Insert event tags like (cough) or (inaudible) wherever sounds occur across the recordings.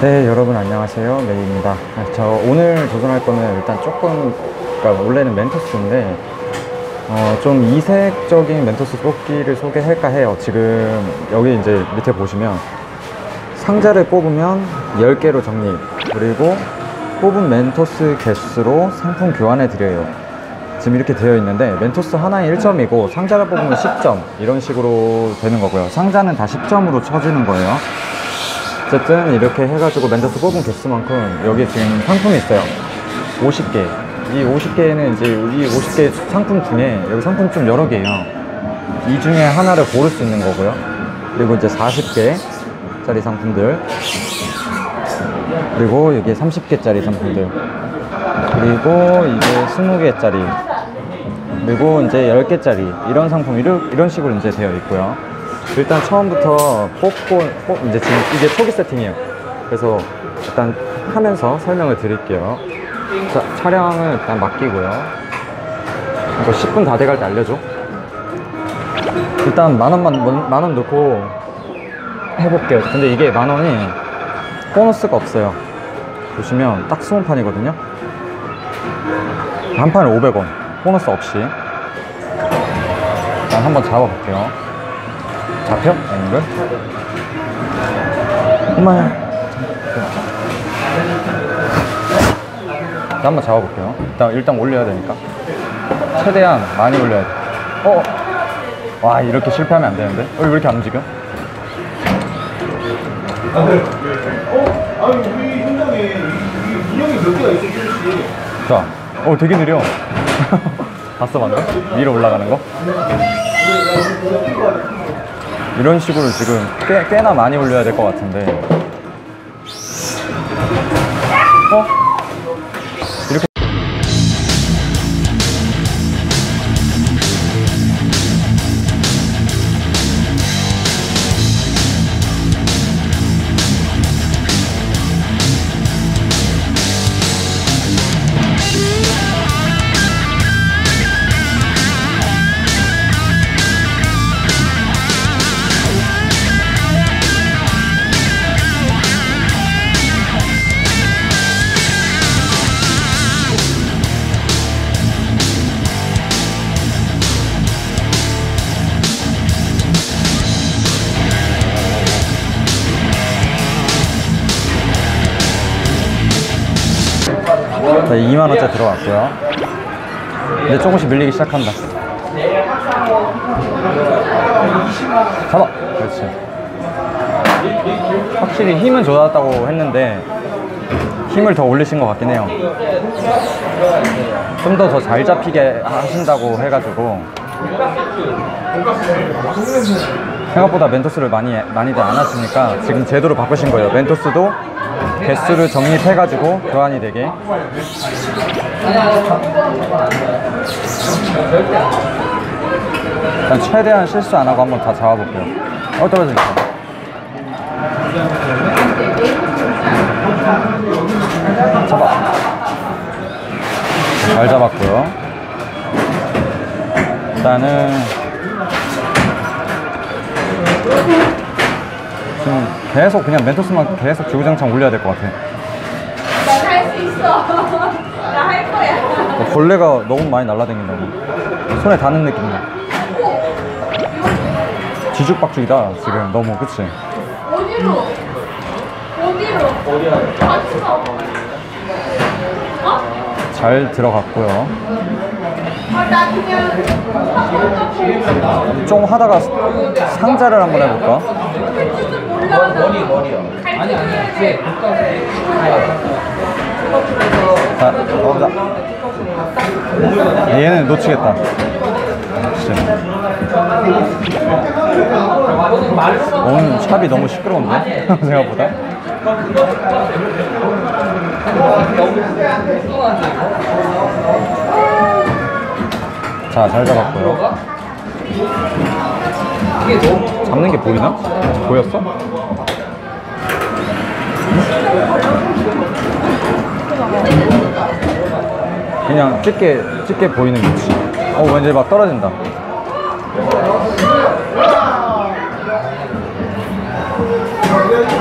네 여러분 안녕하세요. 메이입니다. 아, 저 오늘 도전할 거는 일단 조금 그러니까 원래는 멘토스인데 어, 좀 이색적인 멘토스 뽑기를 소개할까 해요. 지금 여기 이제 밑에 보시면 상자를 뽑으면 10개로 적립 그리고 뽑은 멘토스 개수로 상품 교환해 드려요. 지금 이렇게 되어 있는데 멘토스 하나에 1점이고 상자를 뽑으면 10점. 이런 식으로 되는 거고요. 상자는 다 10점으로 쳐지는 거예요 어쨌든 이렇게 해가지고 멘토스 뽑은 개수만큼 여기 지금 상품이 있어요. 50개. 이 50개는 이제 이 50개 상품 중에 여기 상품 좀 여러 개예요. 이 중에 하나를 고를 수 있는 거고요. 그리고 이제 40개 짜리 상품들. 그리고 여기 30개짜리 상품들. 그리고 이게 20개짜리. 그리고 이제 10개짜리. 이런 상품 이런 식으로 이제 되어 있고요 일단 처음부터 뽑고 뽑- 이제 지금 이게 초기 세팅이에요. 그래서 일단 하면서 설명을 드릴게요. 자, 촬영을 일단 맡기고요. 이거 10분 다 돼갈 때 알려줘. 일단 만 원만 만원 넣고 해볼게요. 근데 이게 만 원이 보너스가 없어요. 보시면 딱 20판이거든요. 한 판에 500원. 보너스 없이. 일단 한번 잡아볼게요 잡혀? 앵글? 엄마야 일단 한번 잡아볼게요 일단, 일단 올려야 되니까 최대한 많이 올려야 돼 어? 와 이렇게 실패하면 안 되는데 어, 왜 이렇게 안 움직여? 어? 아니 우리 현장에 이, 이 인형이 몇 개가 있어 조금씩 자, 어 되게 느려. (laughs) 봤어 방금? 위로 올라가는 거? 이런 식으로 지금 꽤, 꽤나 많이 올려야 될 것 같은데. 어? 자, 2만원짜리 들어왔고요. 이제 조금씩 밀리기 시작한다. 잡아! 그렇지. 확실히 힘은 좋았다고 했는데, 힘을 더 올리신 것 같긴 해요. 좀 더 더 잘 잡히게 하신다고 해가지고. 생각보다 멘토스를 많이, 많이들 안 하시니까 지금 제도를 바꾸신 거예요. 멘토스도 개수를 정립해가지고 교환이 되게. 일단 최대한 실수 안 하고 한번 다 잡아볼게요. 어, 떨어진다. 잡아. 잘 잡았고요. 일단은 계속 그냥 멘토스만 계속 주구장창 올려야 될 것 같아. 난할수 있어. 나 할 거야. 어, 벌레가 너무 많이 날라다닌다고. 손에 닿는 느낌이야. 뒤죽박죽이다, 지금. 너무, 그치? 어디로? 어디로? 어디야? 같이 가. 어? 잘 들어갔고요. 아, 좀 하다가 상자를 한번 해볼까? 몰라. 머리 머리요. 아니 아니. 자, 가보자. 얘는 놓치겠다. 진짜. 오늘 샵이 너무 시끄러운데? (laughs) 생각보다. 자, 잘 잡았고요. 잡는 게 보이나? 보였어? 그냥 짙게 짙게 보이는 위치. 어 왠지 막 떨어진다.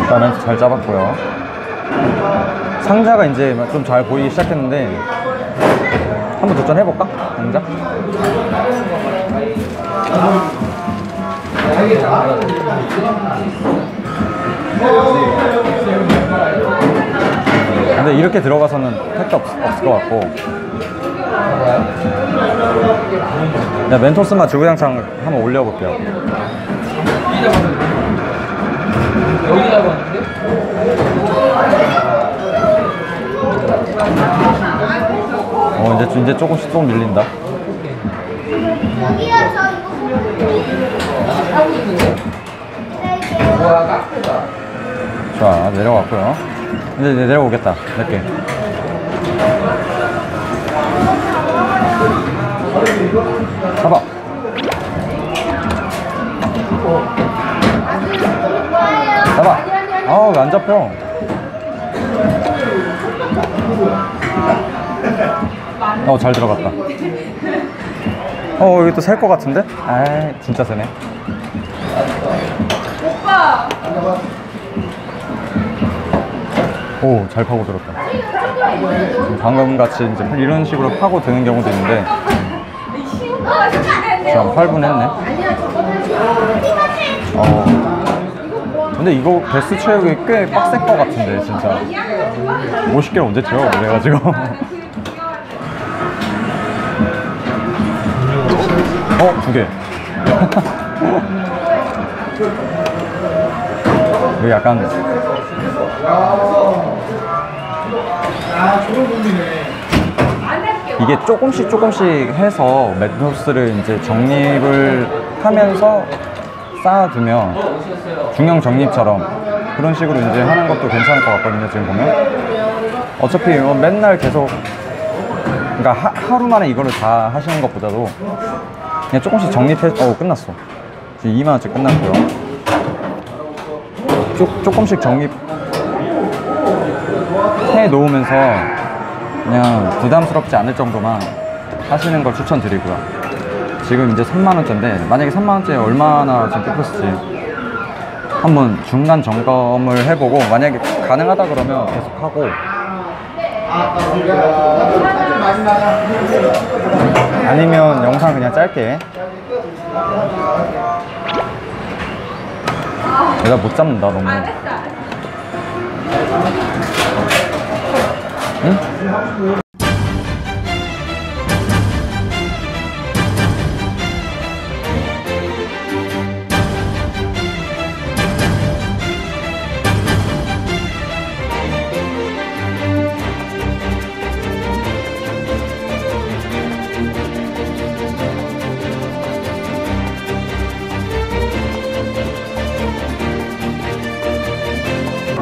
일단은 잘 잡았고요. 상자가 이제 좀 잘 보이기 시작했는데 한번 도전해볼까? 상자? 근데 이렇게 들어가서는 택도 없, 없을 것 같고 야 멘토스만 주구장창 한번 올려볼게요? 어 이제 이제 조금씩 조금 밀린다 여기요, 저 이거 하고 있는데? 와 깍두다 자 내려왔고요 이제 내려오겠다. 몇개 잡아 잡아 아우 왜 안 잡혀? 어 잘 들어갔다. 어 여기 또셀것 같은데? 아 진짜 세네. 오빠. 오 잘 파고 들었다. 방금 같이 이제 이런 식으로 파고 드는 경우도 있는데. 지금 한 8분 했네. 어. 근데 이거 베스 채우기 꽤 빡셀 것 같은데 진짜. 50개를 언제 채워 그래가지고. 어? 두 개. (laughs) 여기 약간 아. 이게 조금씩 조금씩 해서 멘토스를 이제 정립을 하면서 쌓아두면 중형 정립처럼 그런 식으로 이제 하는 것도 괜찮을 것 같거든요 지금 보면 어차피 뭐 맨날 계속 그러니까 하, 하루 만에 이거를 다 하시는 것보다도 그냥 조금씩 정립해 어 끝났어 지금 2만 원째 끝났고요 조, 조금씩 정립 해 놓으면서 그냥 부담스럽지 않을 정도만 하시는 걸 추천드리고요. 지금 이제 3만원짜인데, 만약에 3만원짜리 얼마나 지금 뽑혔을지 한번 중간 점검을 해보고, 만약에 가능하다 그러면 계속 하고, 아니면 영상 그냥 짧게. 내가 못 잡는다, 너무.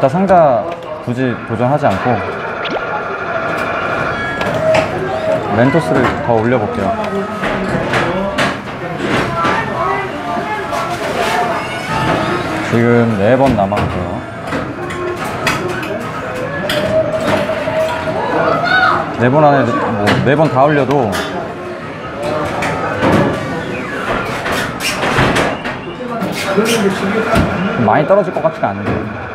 일단 상자 굳이 도전하지 않고 멘토스를 더 올려볼게요. 지금 네번 남았고요. 네번 안에 뭐네번다 올려도 많이 떨어질 것 같지가 않은데.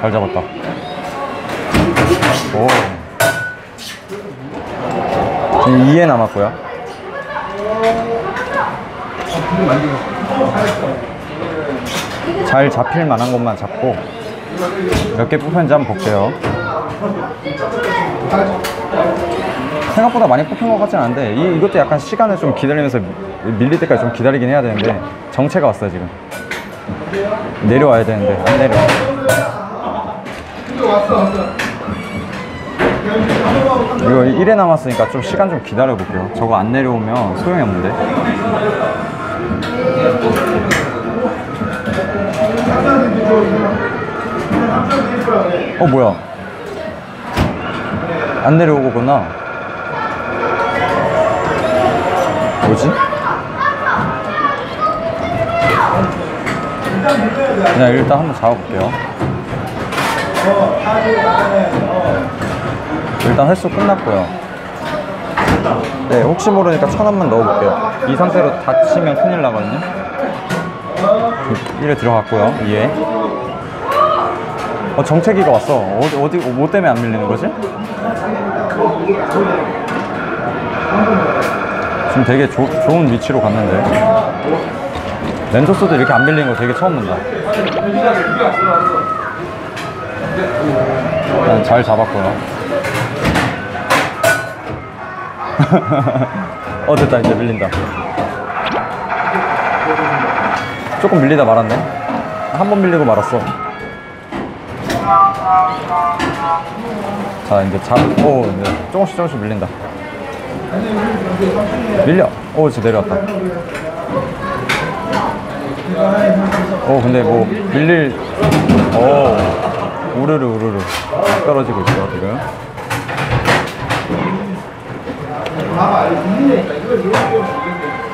잘 잡았다. 오. 지금 2에 남았고요. 잘 잡힐 만한 것만 잡고 몇 개 뽑혔는지 한번 볼게요. 생각보다 많이 뽑힌 것 같진 않은데 이, 이것도 약간 시간을 좀 기다리면서 밀릴 때까지 좀 기다리긴 해야 되는데 정체가 왔어요 지금 내려와야 되는데 안 내려 이거 왔어, 왔어. 이거 1회 남았으니까 좀 시간 좀 기다려 볼게요. 저거 안 내려오면 소용이 없는데. 어 뭐야? 안 내려오구나. 뭐지? 그냥 일단 한번 잡아볼게요 일단 횟수 끝났고요 네, 혹시 모르니까 천 원만 넣어볼게요. 이 상태로 다치면 큰일 나거든요. 1에 들어갔고요. 2에. 어, 정체기가 왔어. 어디, 어디, 뭐 때문에 안 밀리는 거지? 지금 되게 조- 좋은 위치로 갔는데. 멘토스도 이렇게 안 밀리는 거 되게 처음 본다. 일단 잘 잡았고요. (laughs) 어 됐다 이제 밀린다. 조금 밀리다 말았네. 한 번 밀리고 말았어. 자 이제 잡고 이제 조금씩 조금씩 밀린다. 밀려. 오 이제 내려왔다. 오 근데 뭐 밀릴. 오 우르르 우르르 막 떨어지고 있어 지금.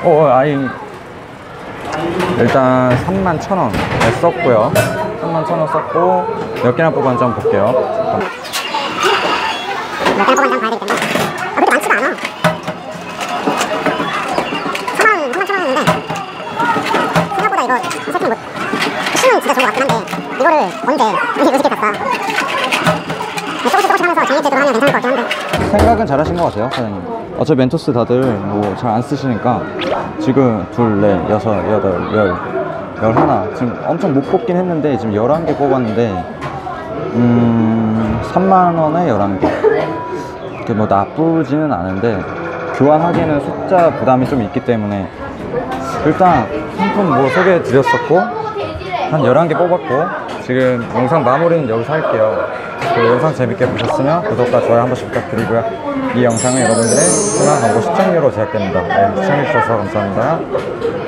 어, 어, 아이 일단 3만 1천 원 썼고요. 3만 1천 원 썼고 몇 개나 뽑았는지 한번 볼게요. 몇 개나 되기 때문에 아, 그렇게 많지가 않아 3만 3만 1천 원인데 생각보다 이거 세팅 뭐 수는 진짜 좋은 것 같긴 한데 이거를 언제 이렇게 의식해 샀어 조금씩 조금씩 하면서 제대로 하면 괜찮을 것 같긴 한데 생각은 잘하신 것 같아요, 사장님. 어차피 멘토스 다들 뭐 잘 안 쓰시니까 지금 둘, 넷, 여섯, 여덟, 열, 열하나. 지금 엄청 못 뽑긴 했는데 지금 11개 뽑았는데, 음, 3만원에 11개. 그게 뭐 나쁘지는 않은데, 교환하기에는 숫자 부담이 좀 있기 때문에, 일단 상품 뭐 소개해 드렸었고, 한 11개 뽑았고 지금 영상 마무리는 여기서 할게요. 그 영상 재밌게 보셨으면 구독과 좋아요 한 번씩 부탁드리고요. 이 영상은 여러분들의 순한 광고 시청료로 제작됩니다. 네, 시청해주셔서 감사합니다